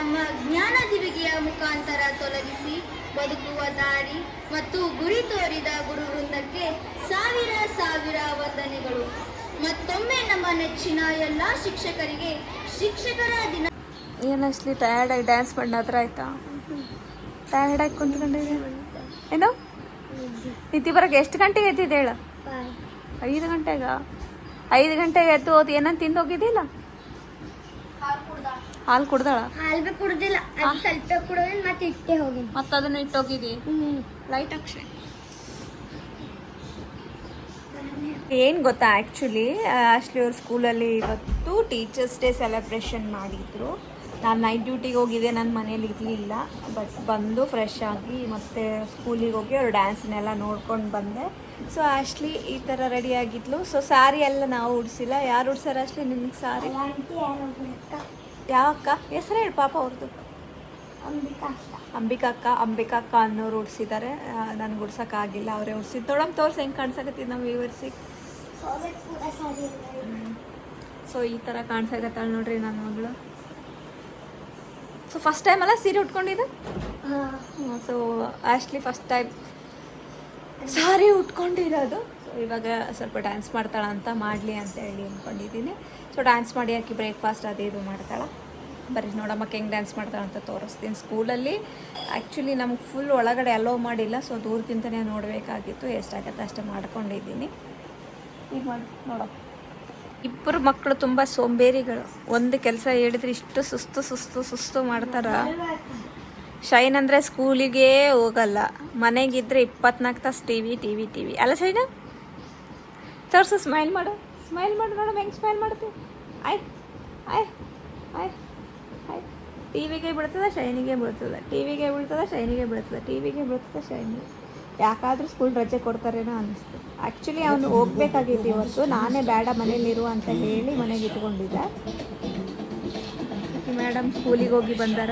ತಮ್ಮ ಜ್ಞಾನ ದಿವಿಗೆಯ ಮುಖಾಂತರ ತೊಲಗಿಸಿ ಬದುಕುವ ದಾರಿ ಮತ್ತು ಗುರಿ ತೋರಿದ ಗುರು ವೃಂದಕ್ಕೆ ಸಾವಿರ ಸಾವಿರ ವಂದನೆಗಳು. ಮತ್ತೊಮ್ಮೆ ನಮ್ಮ ನೆಚ್ಚಿನ ಎಲ್ಲ ಶಿಕ್ಷಕರಿಗೆ ಶಿಕ್ಷಕರ ದಿನ ಏನಷ್ಟಲಿ ಟಯರ್ಡಾಗಿ ಡ್ಯಾನ್ಸ್ ಮಾಡಿ ಹತ್ರ ಆಯ್ತಾ? ಟಯರ್ಡಾಗಿ ಕುಂತ್ಕೊಂಡಿದ್ದೆ ಏನು? ನಿತ್ತಿ ಬರಕ್ಕೆ ಎಷ್ಟು ಗಂಟೆಗೆ ಎದ್ದಿದ್ದು ಹೇಳು? ಐದು ಗಂಟೆಗ? ಐದು ಗಂಟೆಗೆ ಎದ್ದು ಹೋದ್ ಏನಂತ ತಿಂದು ಹೋಗಿದ್ದಿಲ್ಲ ಹಾಲು ಕುಡ್ದಾಳ? ಹಾಲು ಬಿ ಕುಡ್ದಿಲ್ಲ. ಅದು ಸ್ವಲ್ಪ ಕುಡಿದ್ರೆ ಮತ್ತೆ ಇಟ್ಟೆ ಹೋಗಿ ಮತ್ತೆ ಅದನ್ನ ಇಟ್ಟು ಹೋಗಿದಿ? ಲೈಟ್ ಅಕ್ಷಯ್. ಏನು ಗೊತ್ತಾ ಆ್ಯಕ್ಚುಲಿ ಆ್ಯಕ್ಚುಲಿ ಅವ್ರ ಸ್ಕೂಲಲ್ಲಿ ಇವತ್ತು ಟೀಚರ್ಸ್ ಡೇ ಸೆಲೆಬ್ರೇಷನ್ ಮಾಡಿದ್ರು. ನಾನು ನೈಟ್ ಡ್ಯೂಟಿಗೆ ಹೋಗಿದ್ದೆ ನನ್ನ ಮನೇಲಿ ಇರಲಿಲ್ಲ. ಬಟ್ ಬಂದು ಫ್ರೆಶ್ ಆಗಿ ಮತ್ತೆ ಸ್ಕೂಲಿಗೆ ಹೋಗಿ ಅವ್ರ ಡ್ಯಾನ್ಸ್ನೆಲ್ಲ ನೋಡ್ಕೊಂಡು ಬಂದೆ. ಸೊ ಆಶ್ಲಿ ಈ ಥರ ರೆಡಿ ಆಗಿದ್ಲು. ಸೊ ಸ್ಯಾರಿ ಎಲ್ಲ ನಾವು ಉಡ್ಸಿಲ್ಲ. ಯಾರು ಉಡ್ಸಾರ ಆಶ್ಲಿ ನಿಮ್ಗೆ ಸಾರಿ ಯಾವ ಅಕ್ಕ ಹೆಸರು ಹೇಳಿ ಪಾಪ ಅವ್ರದ್ದು ಅಂಬಿಕಾ ಅಂಬಿಕಾ ಅಕ್ಕ ಅಂಬಿಕಾ ಅಕ್ಕ ಅನ್ನೋರು ಉಡ್ಸಿದ್ದಾರೆ. ನನ್ಗೆ ಉಡ್ಸೋಕ್ಕಾಗಿಲ್ಲ ಅವರೇ ಉಡ್ಸಿದ್ದು ತೊಳಮ್ ತೋರ್ಸಿ ಹೆಂಗೆ ಕಾಣ್ಸಕತ್ತೀವಿ ನಮ್ಮ ವ್ಯೂವರ್ಸಿಗೆ ಸೊ ಈ ಥರ ಕಾಣಿಸಕತ್ತಾಳೆ ನೋಡ್ರಿ ನನ್ನ ಮಗಳು. ಸೊ ಫಸ್ಟ್ ಟೈಮ್ ಅಲ್ಲ ಸೀರೆ ಉಟ್ಕೊಂಡಿದ್ದು? So actually first time sari ಉಟ್ಕೊಂಡಿರೋದು. ಇವಾಗ ಸ್ವಲ್ಪ ಡ್ಯಾನ್ಸ್ ಮಾಡ್ತಾಳ ಅಂತ ಮಾಡಲಿ ಅಂತ ಹೇಳಿ ಅಂದ್ಕೊಂಡಿದ್ದೀನಿ ಸೊ ಡ್ಯಾನ್ಸ್ ಮಾಡಿ ಆಕಿ ಬ್ರೇಕ್ಫಾಸ್ಟ್ ಅದು ಇದು ಮಾಡ್ತಾಳೆ. ಬರೀ ನೋಡಮ್ಮಕ್ಕೆ ಹೆಂಗೆ ಡ್ಯಾನ್ಸ್ ಮಾಡ್ತಾಳೆ ಅಂತ ತೋರಿಸ್ತೀನಿ ಸ್ಕೂಲಲ್ಲಿ. ಆ್ಯಕ್ಚುಲಿ ನಮ್ಗೆ ಫುಲ್ ಒಳಗಡೆ ಅಲೋ ಮಾಡಿಲ್ಲ. ಸೊ ದೂರದಿಂದನೇ ನೋಡಬೇಕಾಗಿತ್ತು. ಎಷ್ಟಾಗತ್ತೆ ಅಷ್ಟೇ ಮಾಡ್ಕೊಂಡಿದ್ದೀನಿ. ಈಗ ಮಾಡಿ, ನೋಡೋ. ಇಬ್ಬರು ಮಕ್ಕಳು ತುಂಬ ಸೋಂಬೇರಿಗಳು. ಒಂದು ಕೆಲಸ ಹೇಳಿದ್ರೆ ಇಷ್ಟು ಸುಸ್ತು ಸುಸ್ತು ಸುಸ್ತು ಮಾಡ್ತಾರೆ. ಶೈನ್ ಅಂದರೆ ಸ್ಕೂಲಿಗೆ ಹೋಗಲ್ಲ. ಮನೆಗಿದ್ರೆ ಇಪ್ಪತ್ನಾಲ್ಕು ತಾಸು T V T V T V ಅಲ್ಲ ಶೈನ? ತೋರ್ಸು ಸ್ಮೈಲ್ ಮಾಡು. ಸ್ಮೈಲ್ ಮಾಡು ನೋಡು, ಹೆಂಗೆ ಸ್ಮೈಲ್ ಮಾಡ್ತೀವಿ ಆಯ್ ಆಯ್ ಆಯ್ ಆಯ್. ಟಿ ವಿಗೆ ಬೀಳ್ತದ ಶೈನಿಗೆ ಬೀಳ್ತದ ಟಿ ವಿಗೆ ಬೀಳ್ತದ ಶೈನಿಗೆ ಬೀಳ್ತದ ಟಿ ವಿಗೆ ಬೀಳ್ತದ ಶೈನಿಗೆ ಯಾಕಾದರೂ ಸ್ಕೂಲ್ ರಜೆ ಕೊಡ್ತಾರೇನೋ ಅನ್ನಿಸ್ತು. ಆ್ಯಕ್ಚುಲಿ ಅವನು ಹೋಗ್ಬೇಕಾಗಿತ್ತು ಇವತ್ತು. ನಾನೇ ಬೇಡ ಮನೇಲಿರು ಅಂತ ಹೇಳಿ ಮನೆಗೆ ಇಟ್ಕೊಂಡಿದ್ದೆ. ಮೇಡಮ್ ಸ್ಕೂಲಿಗೆ ಹೋಗಿ ಬಂದಾರ.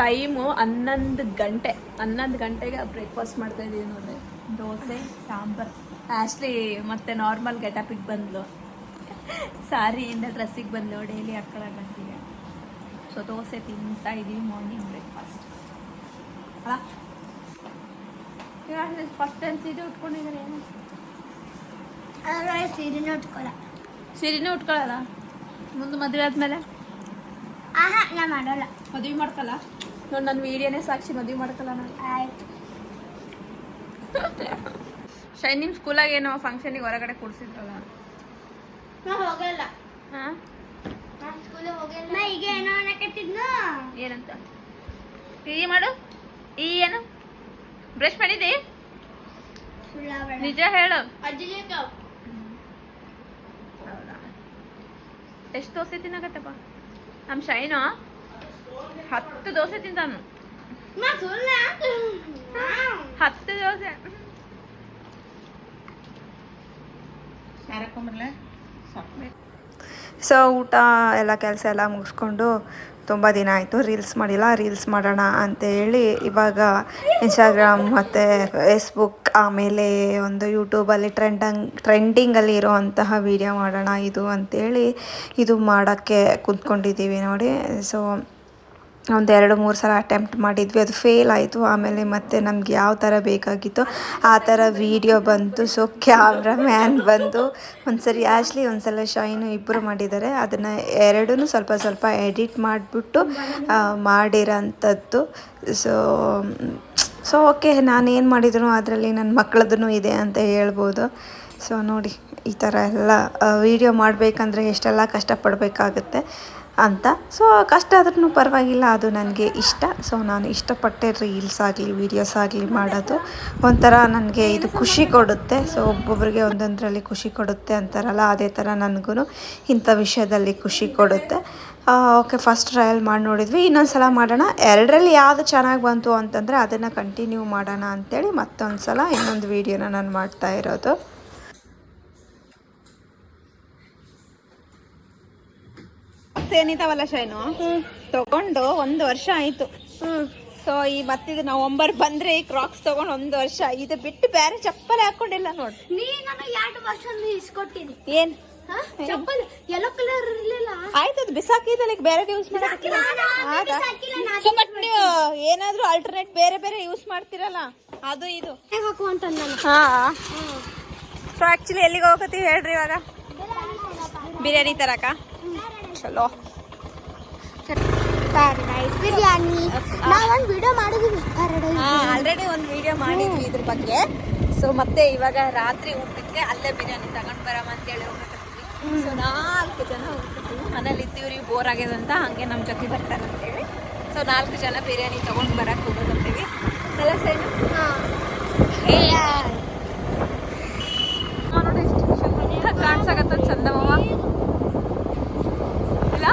ಟೈಮು ಹನ್ನೊಂದು ಗಂಟೆ. ಹನ್ನೊಂದು ಗಂಟೆಗೆ ಬ್ರೇಕ್ಫಾಸ್ಟ್ ಮಾಡ್ತಾ ಇದ್ದೀವಿ ನೋಡಿ ದೋಸೆ, ಸಾಂಬಾರ್. ಆ್ಯಕ್ಚುಲಿ ಮತ್ತೆ ನಾರ್ಮಲ್ ಗೆಟಪಿಗೆ ಬಂದ್ಲು. ಸಾರಿಯಿಂದ ಡ್ರೆಸ್ಸಿಗೆ ಬಂದ್ಲು. ಡೈಲಿ ಹಾಕೊಳ್ಳೋ ಡ್ರೆಸ್ಸಿಗೆ. ಸೊ ದೋಸೆ ತಿಂತಾ ಇದ್ದೀವಿ ಮಾರ್ನಿಂಗ್ ಬ್ರೇಕ್ಫಾಸ್ಟ್ ಅಲ್ಲ? ಫಸ್ಟ್ ಟೈಮ್ ಸೀರೆ ಉಟ್ಕೊಂಡಿದ್ದಾರೆ. ಏನು ಸೀರೆನ ಉಟ್ಕೊಳ ಸೀರೆನೇ ಉಟ್ಕೊಳ್ಳಲ್ಲ ಮುಂದೆ ಮದುವೆ ಆದಮೇಲೆ? ಆಹಾ ನಾ ಮಾಡೋಲ್ಲ. ಮದುವೆ ಮಾಡ್ಕಲ್ಲ ನೋಡಿ ನನ್ನ ವೀಡಿಯೋನೇ ಸಾಕ್ಷಿ ಮದುವೆ ಮಾಡ್ಕಲ್ಲ ನಾನು. ಆಯ್ತು. ಶೈನಿಂಗ್ ಸ್ಕೂಲಾಗ ಏನೋ ಫಂಕ್ಷನಿಗೆ ಹೊರಗಡೆ ಕೂಡಿಸಿದ್ರಲ್ಲ. ನಾ ಹೋಗಲ್ಲ. ಹಾಂ? ನಾ ಈಗ ಏನೋ ಅನ್ನಕತ್ತಿದ್ನು ಏನಂತ? ಈ ಮಾಡು. ಈ ಏನು? ಬ್ರಷ್ ಮಾಡಿದಿ? ನಿಜ ಹೇಳು. ಅಜ್ಜಿಗೆ ಹೌದಾ ಎಷ್ಟು ದೋಸೆ ತಿನ್ನಕತ್ತಪ್ಪ? ನಮ್ಮ ಶೈನು ಹತ್ತು ದೋಸೆ ತಿಂತಾನು. ಹತ್ತು ದೋಸೆ. ಸೊ ಊಟ ಎಲ್ಲ ಕೆಲಸ ಎಲ್ಲ ಮುಗಿಸ್ಕೊಂಡು ತುಂಬ ದಿನ ಆಯಿತು ರೀಲ್ಸ್ ಮಾಡಿಲ್ಲ ರೀಲ್ಸ್ ಮಾಡೋಣ ಅಂತ ಹೇಳಿ ಇವಾಗ ಇನ್ಸ್ಟಾಗ್ರಾಮ್ ಮತ್ತು ಫೇಸ್ಬುಕ್ ಆಮೇಲೆ ಒಂದು ಯೂಟ್ಯೂಬಲ್ಲಿ ಟ್ರೆಂಡಂಗ್ ಟ್ರೆಂಡಿಂಗಲ್ಲಿ ಇರೋವಂತಹ ವೀಡಿಯೋ ಮಾಡೋಣ ಇದು ಅಂತೇಳಿ ಇದು ಮಾಡೋಕ್ಕೆ ಕೂತ್ಕೊಂಡಿದ್ದೀವಿ ನೋಡಿ. ಸೊ ಒಂದು ಎರಡು ಮೂರು ಸಲ ಅಟೆಂಪ್ಟ್ ಮಾಡಿದ್ವಿ, ಅದು ಫೇಲ್ ಆಯಿತು. ಆಮೇಲೆ ಮತ್ತೆ ನಮ್ಗೆ ಯಾವ ಥರ ಬೇಕಾಗಿತ್ತು ಆ ಥರ ವೀಡಿಯೋ ಬಂತು. ಸೊ ಕ್ಯಾಮ್ರಾಮ್ಯಾನ್ ಬಂದು ಒಂದ್ಸರಿ ಆ್ಯಶ್ಲಿ ಒಂದ್ಸಲ ಶೈನು ಇಬ್ಬರು ಮಾಡಿದ್ದಾರೆ. ಅದನ್ನು ಎರಡೂ ಸ್ವಲ್ಪ ಸ್ವಲ್ಪ ಎಡಿಟ್ ಮಾಡಿಬಿಟ್ಟು ಮಾಡಿರೋಂಥದ್ದು. ಸೊ ಸೊ ಓಕೆ ನಾನು ಏನು ಮಾಡಿದ್ರು ಅದರಲ್ಲಿ ನನ್ನ ಮಕ್ಕಳದ್ದು ಇದೆ ಅಂತ ಹೇಳ್ಬೋದು. ಸೊ ನೋಡಿ, ಈ ಥರ ಎಲ್ಲ ವೀಡಿಯೋ ಮಾಡಬೇಕಂದ್ರೆ ಎಷ್ಟೆಲ್ಲ ಕಷ್ಟಪಡಬೇಕಾಗುತ್ತೆ. ಅಂತ. ಸೊ ಕಷ್ಟ ಆದ್ರೂ ಪರವಾಗಿಲ್ಲ, ಅದು ನನಗೆ ಇಷ್ಟ. ಸೊ ನಾನು ಇಷ್ಟಪಟ್ಟೆ ರೀಲ್ಸ್ ಆಗಲಿ ವೀಡಿಯೋಸ್ ಆಗಲಿ ಮಾಡೋದು. ಒಂಥರ ನನಗೆ ಇದು ಖುಷಿ ಕೊಡುತ್ತೆ. ಸೊ ಒಬ್ಬೊಬ್ಬರಿಗೆ ಒಂದೊಂದರಲ್ಲಿ ಖುಷಿ ಕೊಡುತ್ತೆ ಅಂತಾರಲ್ಲ, ಅದೇ ಥರ ನನಗೂ ಇಂಥ ವಿಷಯದಲ್ಲಿ ಖುಷಿ ಕೊಡುತ್ತೆ. ಓಕೆ ಫಸ್ಟ್ ಟ್ರಯಲ್ ಮಾಡಿ ನೋಡಿದ್ವಿ. ಇನ್ನೊಂದು ಸಲ ಮಾಡೋಣ. ಎರಡರಲ್ಲಿ ಯಾವುದು ಚೆನ್ನಾಗಿ ಬಂತು ಅಂತಂದರೆ, ಅದನ್ನು ಕಂಟಿನ್ಯೂ ಮಾಡೋಣ ಅಂಥೇಳಿ ಮತ್ತೊಂದು ಸಲ ಇನ್ನೊಂದು ವೀಡಿಯೋನ ನಾನು ಮಾಡ್ತಾ ಇರೋದು. ಬಾಕ್ಸ್ ಏನಿದಾವಲ್ಲ ಶೈನು ತಗೊಂಡು ಒಂದು ವರ್ಷ ಆಯ್ತು. ಸೊ ಈ ಮತ್ತಿದು ನವಂಬರ್ ಬಂದ್ರೆ ಈ ಕ್ರಾಕ್ಸ್ ತಗೊಂಡು ಒಂದು ವರ್ಷ. ಇದು ಬಿಟ್ಟು ಬೇರೆ ಚಪ್ಪಲಿ ಹಾಕೊಂಡಿಲ್ಲ ನೋಡಿ. ನೀ ನನಗೆ ಎರಡು ವರ್ಷ ಇಸ್ಕೊಟ್ಟಿನಿ ಏನ್? ಚಪ್ಪಲಿ ಯೆಲ್ಲೋ ಕಲರ್ ಇರ್ಲಿಲ್ಲ. ಆಯ್ತು ಅದು ಬಿಸಾಕಿದಲ್ಲ ಬೇರೆ ಯೂಸ್ ನೀವು ಏನಾದ್ರೂ ಆಲ್ಟರ್ನೇಟ್ ಬೇರೆ ಬೇರೆ ಯೂಸ್ ಮಾಡ್ತೀರಲ್ಲ ಅದು ಇದು. ಹಾಕು ಅಂತ ನಾನು ಹಾ. ಸೊ ಆಕ್ಚುಲಿ ಎಲ್ಲಿಗೆ ಹೋಗತ್ತೀವಿ ಹೇಳ್ರಿ ಇವಾಗ? ಬಿರಿಯಾನಿ ತರಕ? ಚಲೋ. ಪ್ಯಾರಡೈಸ್ ಬಿರಿಯಾನಿ. ನಾವೊಂದು ವಿಡಿಯೋ ಮಾಡಿದ್ವಿ. ಪ್ಯಾರಡೈಸ್ ಆಲ್ರೆಡಿ ಒಂದು ವಿಡಿಯೋ ಮಾಡಿದ್ವಿ ಇದ್ರ ಬಗ್ಗೆ. ಸೊ ಮತ್ತೆ ಇವಾಗ ರಾತ್ರಿ ಊಟಕ್ಕೆ ಅಲ್ಲೇ ಬಿರಿಯಾನಿ ತಗೊಂಡು ಬರಮ್ಮ ಅಂತೇಳಿ ಹೇಳಿ ಸೊ ನಾಲ್ಕು ಜನ ಹೋಗ್ತಿದ್ದೀವಿ ಮನೇಲಿ ಇದ್ದೀವ್ರಿ ಬೋರ್ ಆಗ್ಯದ ಅಂತ ಹಂಗೆ ನಮ್ಮ ಜೊತೆ ಬರ್ತಾರೆ ಅಂತೇಳಿ. ಸೊ ನಾಲ್ಕು ಜನ ಬಿರಿಯಾನಿ ತಗೊಂಡ್ ಬರಕ್ ಹೋಗೋದಂತೀವಿ ಎಲ್ಲ ಸೈನು. ಎಷ್ಟು ಕಾಣಿಸಾಗತ್ತ ಚಂದಮವ ಇಲ್ಲ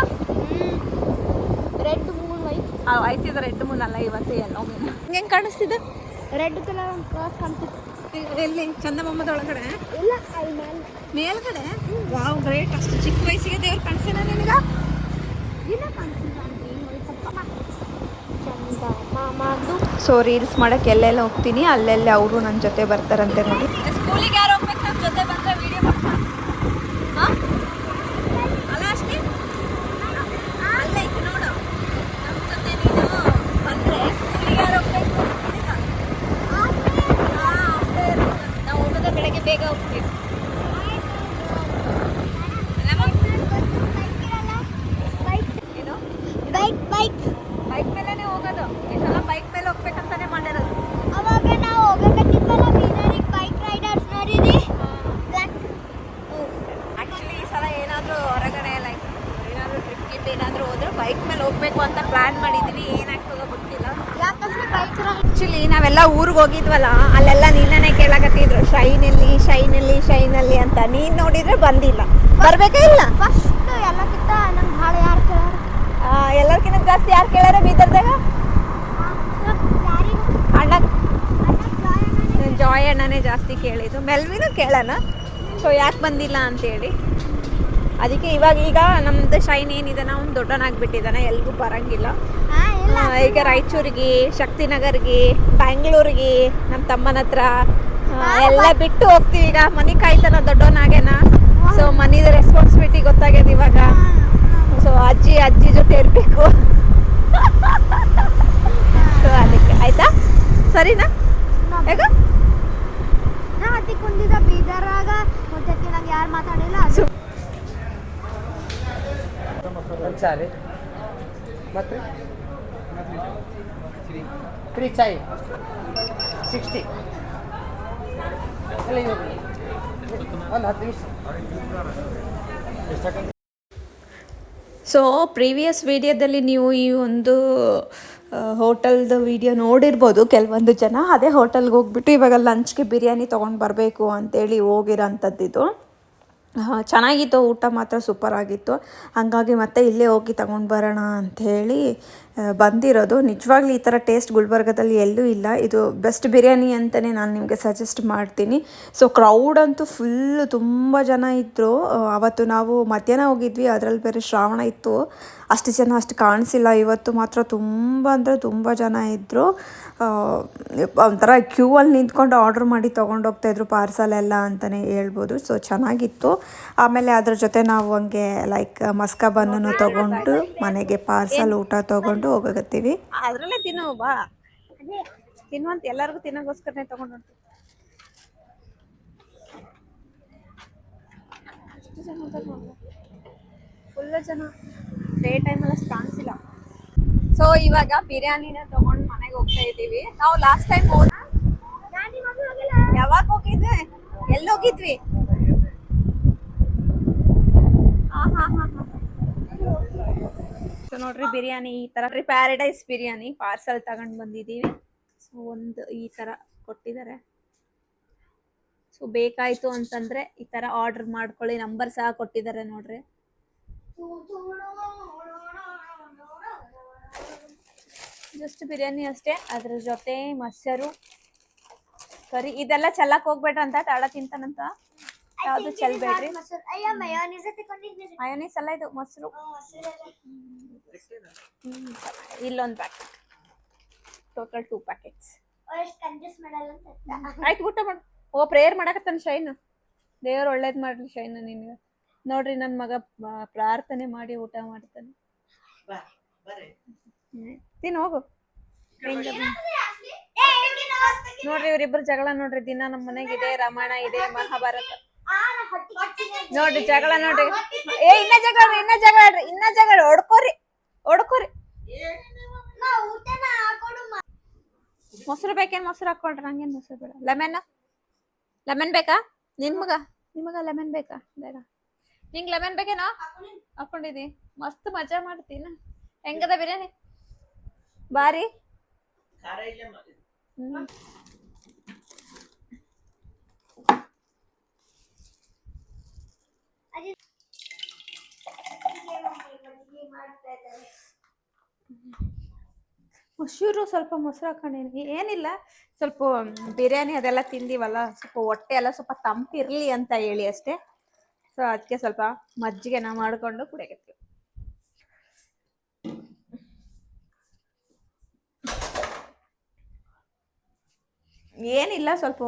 ರೆಡ್ ವೈಟ್ ರೆಡ್ ಮೂನ್ ಅಲ್ಲ ಇವತ್ತು ಎಲ್ಲೋ ಮೀನು ಹೆಂಗೆ ಕಾಣಿಸ್ತಿದೆ? ರೆಡ್ ಕಲರ್ ಒಂದು ಕ್ರಾಸ್ ಕಾಣ್ತಿತ್ತು ಎಲ್ಲಿ? ಚಂದಮಮ್ಮದ ಒಳಗಡೆ ಇಲ್ಲ ಮೇಲ್ಗಡೆ? ವಾವ್ ಗ್ರೇಟ್ ಅಷ್ಟು ಚಿಕ್ಕ ವಯಸ್ಸಿಗೆ ದೇವ್ರು ಕಾಣಿಸಿಲ್ಲ ನಿನಗ? ಚಂದ ಮಾಮದು ಸೊ ರೀಲ್ಸ್ ಮಾಡಕ್ಕೆ ಎಲ್ಲೆಲ್ಲ ಹೋಗ್ತೀನಿ. ಅಲ್ಲೆಲ್ಲ ಅವರು ನನ್ನ ಜೊತೆ ಬರ್ತಾರಂತೆ ನೋಡಿ. ಸ್ಕೂಲಿಗೆ ಯಾರು ಹೋಗ್ಬೇಕು ನಮ್ಮ ಜೊತೆ ಬಂದ್ರೆ ವಿಡಿಯೋ ಮಾಡ್ತಾ ಅಲ್ಲ ಅಷ್ಟೇ ಅಲ್ಲ ಈಗ ನೋಡು ನಮ್ಮ ಜೊತೆ ನೀನು ಬಂದ್ರೆ ಸ್ಕೂಲಿಗೆ ಯಾರು ಹೋಗ್ಬೇಕು ನಾವು ಹೋಗೋದೇ ಬೆಳಗ್ಗೆ ಬೇಗ ಹೋಗ್ತೀವಿ ಏನು? Bike bike. ಬೈಕ್ ಮೇಲೇ ಹೋಗೋದು. ಈ ಸಲ ಬೈಕ್ ಮೇಲೆ ಹೋಗ್ಬೇಕಂತಾನೆ ಮಾಡಿರೋದು. ಅವಾಗ ನಾವು ಹೋಗಬೇಕಿತ್ತಲ್ಲ ಬೀದರಿಗೆ ಬೈಕ್ ರೈಡರ್ಸ್ ನೋಡಿದಿ? ಬ್ಲ್ಯಾಕ್ ಆಕ್ಚುಲಿ ಈ ಸಲ ಏನಾದರೂ ಹೊರಗಡೆ ಲೈಕ್ ಏನಾದರೂ ಟ್ರಿಪ್ ಗಿಟ್ ಏನಾದರೂ ಹೋದ್ರೆ ಬೈಕ್ ಮೇಲೆ ಹೋಗ್ಬೇಕು ಅಂತ ಪ್ಲಾನ್ ಮಾಡಿದೀನಿ. ಏನಾಗ್ತದೋ ಗೊತ್ತಿಲ್ಲ ಯಾಕಂದ್ರೆ ಆಕ್ಚುಲಿ ನಾವೆಲ್ಲ ಊರಿಗೆ ಹೋಗಿದ್ವಲ್ಲ ಅಲ್ಲೆಲ್ಲ ನೀನೇ ಕೇಳಕತ್ತಿದ್ರು ಶೈನಲ್ಲಿ ಶೈನಲ್ಲಿ ಶೈನಲ್ಲಿ ಅಂತ. ನೀನ್ ನೋಡಿದ್ರೆ ಬಂದಿಲ್ಲ. ಬರ್ಬೇಕಾ ಇಲ್ಲ? ಫಸ್ಟ್ ಎಲ್ಲಕ್ಕಿಂತ ನಂಗೆ ಭಾಳ ಯಾರು ಕೇಳಾರ? ಎಲ್ಲರ್ಕಿಂತ ಜಾಸ್ತಿ ಯಾರು ಕೇಳಾರ ಬೀದರ್ದಾಗ? ಅಣ್ಣ. ಜಾಯ್ ಅಣ್ಣನೇ ಜಾಸ್ತಿ ಕೇಳಿದ್ದು. ಮೆಲ್ವಿನೂ ಕೇಳೋಣ. ಸೊ ಯಾಕೆ ಬಂದಿಲ್ಲ ಅಂತೇಳಿ. ಅದಕ್ಕೆ ಇವಾಗ ಈಗ ನಮ್ದು ಶೈನ್ ಏನಿದೆ ಅವ್ನು ದೊಡ್ಡನಾಗ್ಬಿಟ್ಟಿದ್ದಾನೆ ಎಲ್ಗೂ ಬರಂಗಿಲ್ಲ. ಈಗ ರಾಯಚೂರಿಗೆ ಶಕ್ತಿನಗರ್ಗೆ ಬ್ಯಾಂಗ್ಳೂರಿಗೆ ನಮ್ಮ ತಮ್ಮನ ಹತ್ರ ಎಲ್ಲ ಬಿಟ್ಟು ಹೋಗ್ತೀವಿ. ಈಗ ಮನೆ ಕಾಯ್ತಾನ ದೊಡ್ಡವನಾಗೇನ ಸೊ ಮನಿದ ರೆಸ್ಪಾನ್ಸಿಬಿಲಿಟಿ ಗೊತ್ತಾಗ್ಯದ ಇವಾಗ. ಸೊ ಅಜ್ಜಿ ಅಜ್ಜಿ ಜೊತೆ ಇರಬೇಕು. ಸೊ ಅದಕ್ಕೆ. ಆಯ್ತಾ? ಸರಿನಾ? ಹೇಗ? ನಾ ಹತ್ತಿ ಕುಂದಿದ್ದ ಬೀದರಾಗ. ಮತ್ತೆ ನಂಗೆ ಯಾರು ಮಾತಾಡಿಲ್ಲ ಅದು. ಮತ್ತೆ? ಚಾಯ್ ಸಿಕ್ಸ್ಟಿ ಒಂದು ಹತ್ತು ನಿಮಿಷ ಸೊ ಪ್ರೀವಿಯಸ್ ವಿಡಿಯೋದಲ್ಲಿ ನೀವು ಈ ಒಂದು ಹೋಟೆಲ್ದು ವಿಡಿಯೋ ನೋಡಿರ್ಬೋದು ಕೆಲವೊಂದು ಜನ. ಅದೇ ಹೋಟೆಲ್ಗೆ ಹೋಗ್ಬಿಟ್ಟು ಇವಾಗ ಲಂಚ್ಗೆ ಬಿರಿಯಾನಿ ತೊಗೊಂಡು ಬರಬೇಕು ಅಂತೇಳಿ ಹೋಗಿರೋಂಥದ್ದಿದು ಚೆನ್ನಾಗಿತ್ತು ಊಟ ಮಾತ್ರ ಸೂಪರ್ ಆಗಿತ್ತು. ಹಾಗಾಗಿ ಮತ್ತೆ ಇಲ್ಲೇ ಹೋಗಿ ತಗೊಂಡು ಬರೋಣ ಅಂಥೇಳಿ ಬಂದಿರೋದು. ನಿಜವಾಗ್ಲೂ ಈ ಥರ ಟೇಸ್ಟ್ ಗುಲ್ಬರ್ಗದಲ್ಲಿ ಎಲ್ಲೂ ಇಲ್ಲ. ಇದು ಬೆಸ್ಟ್ ಬಿರಿಯಾನಿ ಅಂತಲೇ ನಾನು ನಿಮಗೆ ಸಜೆಸ್ಟ್ ಮಾಡ್ತೀನಿ. ಸೊ ಕ್ರೌಡ್ ಅಂತೂ ಫುಲ್ಲು ತುಂಬ ಜನ ಇದ್ದರು ಅವತ್ತು ನಾವು ಮಧ್ಯಾಹ್ನ ಹೋಗಿದ್ವಿ. ಅದರಲ್ಲಿ ಬೇರೆ ಶ್ರಾವಣ ಇತ್ತು. ಅಷ್ಟು ಜನ ಅಷ್ಟು ಕಾಣಿಸಿಲ್ಲ. ಇವತ್ತು ಮಾತ್ರ ತುಂಬ ಅಂದರೆ ತುಂಬ ಜನ ಇದ್ದರು ಒಂಥರ ಕ್ಯೂ ಅಲ್ಲಿ ನಿಂತ್ಕೊಂಡು ಆರ್ಡ್ರ್ ಮಾಡಿ ತೊಗೊಂಡೋಗ್ತಾಯಿದ್ರು ಪಾರ್ಸಲ್ ಎಲ್ಲ ಅಂತಲೇ ಹೇಳ್ಬೋದು. ಸೊ ಚೆನ್ನಾಗಿತ್ತು. ಆಮೇಲೆ ಅದ್ರ ಜೊತೆ ನಾವು ಹಂಗೆ ಲೈಕ್ ಮಸ್ಕಾ ಬನ್ನನ್ನು ತೊಗೊಂಡು ಮನೆಗೆ ಪಾರ್ಸಲ್ ಊಟ ತೊಗೊಂಡು ಹೋಗಕತ್ತೀವಿ. ಅದರಲ್ಲೇ ತಿನ್ನು, ಬಾ. ತಿನ್ನುವಂತ ಎಲ್ಲರಿಗೂ ತಿನ್ನೋಗೋಸ್ಕರನೇ ತಗೊಂಡು ಫುಲ್ ಜನ. ಡೇ ಟೈಮಲ್ಲಿ ಕಾಣಿಸಿಲ್ಲ ಸೊ ಇವಾಗ ಬಿರಿಯಾನಿನ ತಗೊಂಡು ಮನೆಗೆ ಹೋಗ್ತಾ ಇದ್ದೀವಿ. ನಾವು ಲಾಸ್ಟ್ ಟೈಮ್ ಯಾವಾಗ ಹೋಗಿದ್ವಿ ಎಲ್ಲಿ ಹೋಗಿದ್ವಿ? ಹಾ ಸೊ ನೋಡ್ರಿ ಬಿರಿಯಾನಿ ಈ ತರ. ಪ್ಯಾರಡೈಸ್ ಬಿರಿಯಾನಿ. ಪಾರ್ಸಲ್ ತಗೊಂಡ್ ಬಂದಿದೀವಿ. ಸೊ ಒಂದು ಈ ತರ ಕೊಟ್ಟಿದ್ದಾರೆ ಸೊ ಬೇಕಾಯ್ತು ಅಂತಂದ್ರೆ ಈ ತರ ಆರ್ಡರ್ ಮಾಡ್ಕೊಳ್ಳಿ. ನಂಬರ್ ಸಹ ಕೊಟ್ಟಿದ್ದಾರೆ ನೋಡ್ರಿ. ಜಸ್ಟ್ ಬಿರಿಯಾನಿ ಅಷ್ಟೇ. ಅದ್ರ ಜೊತೆ ಮೊಸರು, ಕರಿ. ಇದೆಲ್ಲ ಚೆಲ್ಲಕ್ ಹೋಗ್ಬೇಡ ಅಂತ ತಾಳ ತಿಂತಾನಂತ. ಯಾವ್ದು ಚೆಲ್ ಬೇಡ್ರಿ ಅಯ್ಯ ಮಯೋನೀಸ್ ಅಲ್ಲ ಇದು ಮೊಸರು. ಇಲ್ಲೊಂದು ಪ್ಯಾಕೆಟ್ ಟೋಟಲ್ ಟೂ ಪ್ಯಾಕೆಟ್ಸ್ ಎಷ್ಟು ಕಂಜೂಸ್ ಮಾಡಲ್ಲ ಅಂತ ಆಯ್ತು ಊಟ ಮಾಡು ಓ ಪ್ರೇಯರ್ ಮಾಡಕತ್ತಾನ ಶೈನ್. ದೇವ್ರು ಒಳ್ಳೇದ್ ಮಾಡ್ಲಿ ಶೈನ್ ನಿನ್ಗೆ. ನೋಡ್ರಿ ನನ್ನ ಮಗ ಪ್ರಾರ್ಥನೆ ಮಾಡಿ ಊಟ ಮಾಡ್ತಾನೆ. ತಿನ್ ತಿನ್ನು ಹೋಗು. ನೋಡ್ರಿ ಇವ್ರಿಬ್ರು ಜಗಳ ನೋಡ್ರಿ ದಿನ ನಮ್ಮ ಮನೆಗೆ ಇದೆ ರಾಮಾಯಣ ಇದೆ ಮಹಾಭಾರತ. ನೋಡ್ರಿ ಜಗಳ ನೋಡ್ರಿ. ಏ ಇನ್ನ ಜಗಳ ಇನ್ನ ಜಗಳ ರೀ ಇನ್ನ ಜಗಳ ಹೊಡ್ಕೋರಿ ಹೊಡ್ಕೋರಿ. ಮೊಸರು ಬೇಕೇನ್ ಮೊಸರು ಹಾಕೊಳ್ರಿ ಹಂಗೇನ್ ಮೊಸರು ಬೇಡ. ಲೆಮನ್? ಲೆಮನ್ ಬೇಕಾ? ನಿನ್ ಮಗ ನಿಮಗ ಲೆಮನ್ ಬೇಕಾ? ಬೇಡ. ನಿಂಗ್ ಲೆಮನ್ ಬೇಕೇನೋ? ಹಾಕೊಂಡಿದಿ. ಮಸ್ತ್ ಮಜಾ ಮಾಡ್ತೀನ ಹೆಂಗದ ಬಿರಿಯಾನಿ? ಬಾರಿ? ಮೊಸರು ಸ್ವಲ್ಪ ಮೊಸರು ಹಾಕೊಂಡಿದ್ವಿ ಏನಿಲ್ಲ, ಸ್ವಲ್ಪ ಬಿರಿಯಾನಿ ಅದೆಲ್ಲ ತಿಂದಿವಲ್ಲ, ಸ್ವಲ್ಪ ಹೊಟ್ಟೆ ಎಲ್ಲ ಸ್ವಲ್ಪ ತಂಪಿರಲಿ ಅಂತ ಹೇಳಿ ಅಷ್ಟೇ. ಸೊ ಅದಕ್ಕೆ ಸ್ವಲ್ಪ ಮಜ್ಜಿಗೆನ ಮಾಡ್ಕೊಂಡು ಕುಡಿಯಕತ್ತೀವಿ. ಏನಿಲ್ಲ, ಸ್ವಲ್ಪ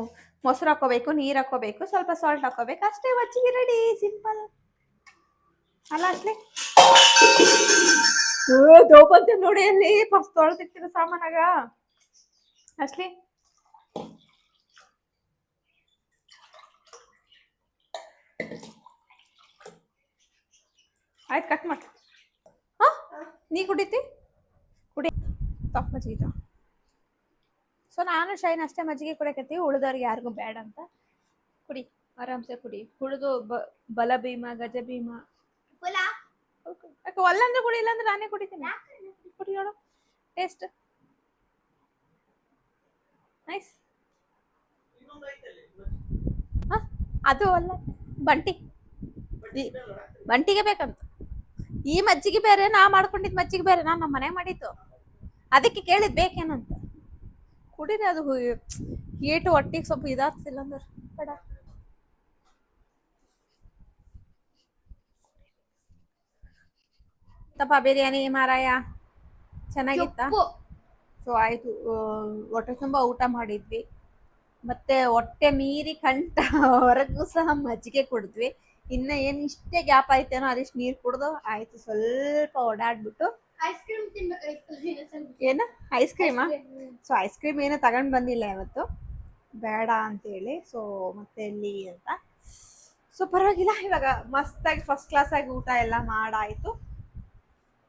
ಮೊಸರು ಹಾಕೋಬೇಕು, ನೀರು ಹಾಕೋಬೇಕು, ಸ್ವಲ್ಪ ಸಾಲ್ಟ್ ಹಾಕೋಬೇಕು, ಅಷ್ಟೇ ಮಜ್ಜಿಗೆ ರೆಡಿ ಸಿಂಪಲ್ ಅಲ್ಲ ಅಷ್ಟೇ ದೋಪಂತ ನೋಡಿ ಅಲ್ಲಿ ಫಸ್ಟ್ ತೊಳ್ದಿಟ್ಟಿರೋ ಸಾಮಾನಾಗ. ಅಷ್ಟೇ ಆಯ್ತು ಕಟ್ ಮಾಡಿ. ಹಾಂ? ನೀ ಕುಡಿತಿ? ಕುಡಿ. ತಪ್ಪ, ಮಜ್ಜಿಗೆ. ಸೊ ನಾನು ಶೈನ್ ಅಷ್ಟೇ ಮಜ್ಜಿಗೆ ಕುಡಿಯಕತ್ತೀವಿ ಉಳಿದವ್ರಿಗೆ ಯಾರಿಗೂ ಬೇಡ ಅಂತ. ಕುಡಿ ಆರಾಮ್ಸೆ ಕುಡಿ. ಕುಡಿದು ಬಲ ಭೀಮ ಗಜ ಭೀಮ. ಯಾಕೆ ಒಲ್ಲಂದ್ರೆ ಕುಡಿ ಇಲ್ಲಾಂದ್ರೆ ನಾನೇ ಕುಡಿತೀನಿ. ಕುಡಿ ನೋಡು ಟೇಸ್ಟ್ ನೈಸ್ ಅದು ಅಲ್ಲ. ಬಂಟಿ. ಬಂಟಿಗೆ ಬೇಕಂತ. ಈ ಮಜ್ಜಿಗೆ ಬೇರೆ ನಾ ಮಾಡ್ಕೊಂಡಿದ್ ಮಜ್ಜಿಗೆ ಬೇರೆ ನಾ ನಮ್ಮ ಮನೆ ಮಾಡಿದ್ದು. ಅದಕ್ಕೆ ಕೇಳಿದ್ ಬೇಕೇನಂತ. ಕುಡಿದೆ ಅದು ಏಟು ಹೊಟ್ಟಿಗೆ ಸ್ವಲ್ಪ ಇದಾಗ್ತಿಲ್ಲ ಅಂದ್ರೆ ಬೇಡ. ತಪ್ಪ ಬಿರಿಯಾನಿ ಮಾರಾಯ. ಚೆನ್ನಾಗಿತ್ತ? ಸೊ ಆಯ್ತು. ಹೊಟ್ಟೆ ತುಂಬ ಊಟ ಮಾಡಿದ್ವಿ. ಮತ್ತೆ ಹೊಟ್ಟೆ ಮೀರಿ ಕಂಠ ಹೊರಗೂ ಸಹ ಮಜ್ಜಿಗೆ ಕುಡಿದ್ವಿ. ಇನ್ನ ಏನ್ ಇಷ್ಟೇ ಗ್ಯಾಪ್ ಆಯ್ತೇನೋ ಅದಿಷ್ಟು ನೀರ್ ಕುಡ್ದು ಆಯ್ತು. ಸ್ವಲ್ಪ ಓಡಾಡ್ಬಿಟ್ಟು ಐಸ್ ಕ್ರೀಮ್ ಏನು? ಐಸ್ ಕ್ರೀಮಾ ಸೊ ಐಸ್ ಕ್ರೀಮ್ ಏನ ತಗೊಂಡ್ ಬಂದಿಲ್ಲ ಇವತ್ತು. ಬೇಡ ಅಂತೇಳಿ. ಸೊ ಮತ್ತೆ ಇಲ್ಲಿ ಅಂತ. ಸೊ ಪರವಾಗಿಲ್ಲ. ಇವಾಗ ಮಸ್ತಾಗಿ ಫಸ್ಟ್ ಕ್ಲಾಸ್ ಆಗಿ ಊಟ ಎಲ್ಲ ಮಾಡಾಯ್ತು.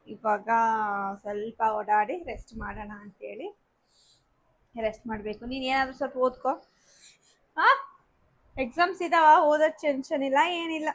ಇವಾಗ ಸ್ವಲ್ಪ ಓಡಾಡಿ ರೆಸ್ಟ್ ಮಾಡೋಣ ಅಂತೇಳಿ. ರೆಸ್ಟ್ ಮಾಡಬೇಕು. ನೀನು ಏನಾದರೂ ಸ್ವಲ್ಪ ಓದ್ಕೋ. ಹಾ ಎಕ್ಸಾಮ್ಸ್ ಇದಾವ ಓದೋದ್ ಟೆನ್ಷನ್ ಇಲ್ಲ ಏನಿಲ್ಲ.